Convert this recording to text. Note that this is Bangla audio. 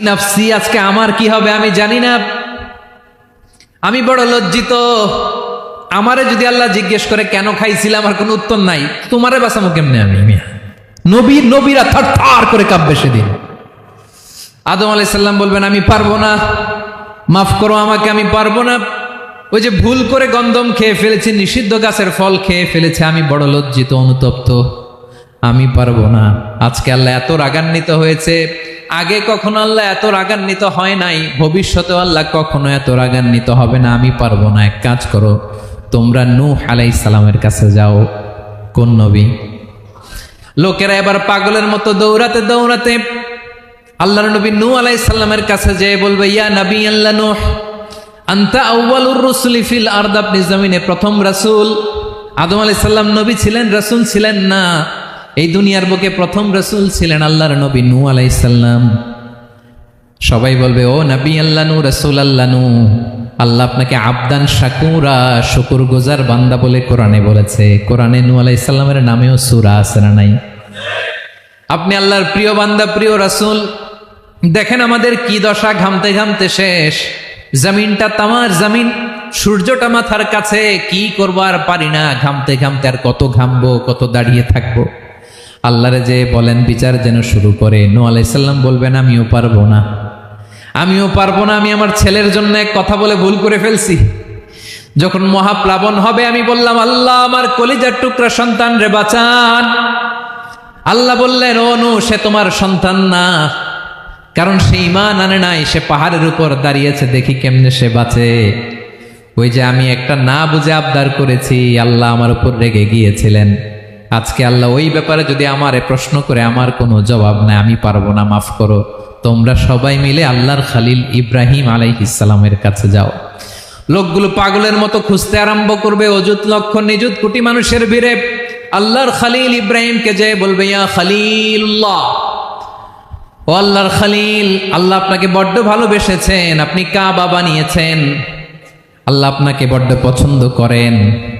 নাফসি, আজকে আমার কি হবে আমি জানি না। আমি বড় লজ্জিত। আমারে যদি আল্লাহ জিজ্ঞেস করে, কেন খাইছিলাম আমার কোনো উত্তর নাই। তোমারে বাঁচামো কেমনে আমি, মিয়া? নবী, নবীরা থার থার করে কাঁপবে সেদিন। আদম আলাইসাল্লাম বলবেন, আমি পারব না। মাফ করো আমাকে, আমি পারব না। ওই যে ভুল করে গন্ধম খেয়ে ফেলেছি, নিষিদ্ধ গাছের ফল খেয়ে ফেলেছে, আমি বড় লজ্জিত, অনুতপ্ত। আমি পারব না। আজকে আল্লাহ এত রাগান্বিত হয়েছে। আগে কখনো আল্লাহ এত রাগান্বিত হয় নাই। ভবিষ্যতে আল্লাহ কখনো এত রাগান্বিত হবে না। আমি পারব না। এক কাজ করো। তোমরা নূহ আলাই সালামের কাছে যাও। কোন নবী? লোকেরা এবার পাগলের মতো দৌড়াতে দৌড়াতে আল্লাহর নবী নূহ আলাইহিস সালামের কাছে যেয়ে বলবে, ইয়া নবী আল্লাহ নূহ, আনতা আউয়ালুর রুসুলি ফিল আরদ, আপনি জমিনে প্রথম রাসূল। আদম আলাইহিস সালাম নবী ছিলেন, রাসূল ছিলেন না। এই দুনিয়ার বুকে প্রথম রাসূল ছিলেন আল্লাহর নবী নু আলাইহিস সালাম। সবাই বলবে, ও নবী আল্লাহ নূ রাসূল আল্লাহ নূ আল্লাহ আপনাকে আবদান, শাকুরা শুকুর গুজার বান্দা বলে কোরআনে বলেছে। কোরআনে নু আলাইসাল্লামের নামেও সুরা আছে না নাই? আপনি আল্লাহর প্রিয় বান্দা, প্রিয় রাসূল, দেখেন আমাদের কি দশা ঘামতে ঘামতে শেষ। জমিনটা তামার জমিন, সূর্যটা মাথার কাছে, কি করব আর পারি না, ঘামতে ঘামতে আর কত ঘামবো, কত দাঁড়িয়ে থাকব। আল্লাহরে যে বলেন, বিচার যেন শুরু করে। নো আলাইসাল্লাম বলবেন, আমিও পারব না। আমিও পারব না, আমি আমার ছেলের জন্য এক কথা বলে ভুল করে ফেলছি। যখন মহাপ্লাবন হবে, আমি বললাম, আল্লাহ, আমার কলিজার টুকরা সন্তান রে, বাঁচান। আল্লাহ বললেন, ও নু সে তোমার সন্তান না। কারণ সে ইমান আনে নাই, সে পাহাড়ের উপর দাঁড়িয়েছে, দেখি কেমনে সে বাঁচে। ওই যে আমি একটা না বুঝে আবদার করেছি, আল্লাহ আমার উপর রেগে গিয়েছিলেন। আজকে আল্লাহ ওই ব্যাপারে যদি আমারে প্রশ্ন করে, আমার কোনো জবাব নাই, আমি পারব না, মাফ করো। তোমরা সবাই মিলে আল্লাহর খালিল ইব্রাহিম আলাইহিসালামের কাছে যাও। লোকগুলো পাগলের মতো খুঁজতে আরম্ভ করবে, অযুত লক্ষ নিযুত কোটি মানুষের ভিড়ে। আল্লাহর খালিল ইব্রাহিমকে যে বলবে, ইয়া খালিল্লাহ ও আল্লাহর খালিল, আল্লাহ আপনাকে বড্ড ভালোবেসেছেন, আপনি কাবা বানিয়েছেন। আল্লাহ আপনাকে বড্ড পছন্দ করেন।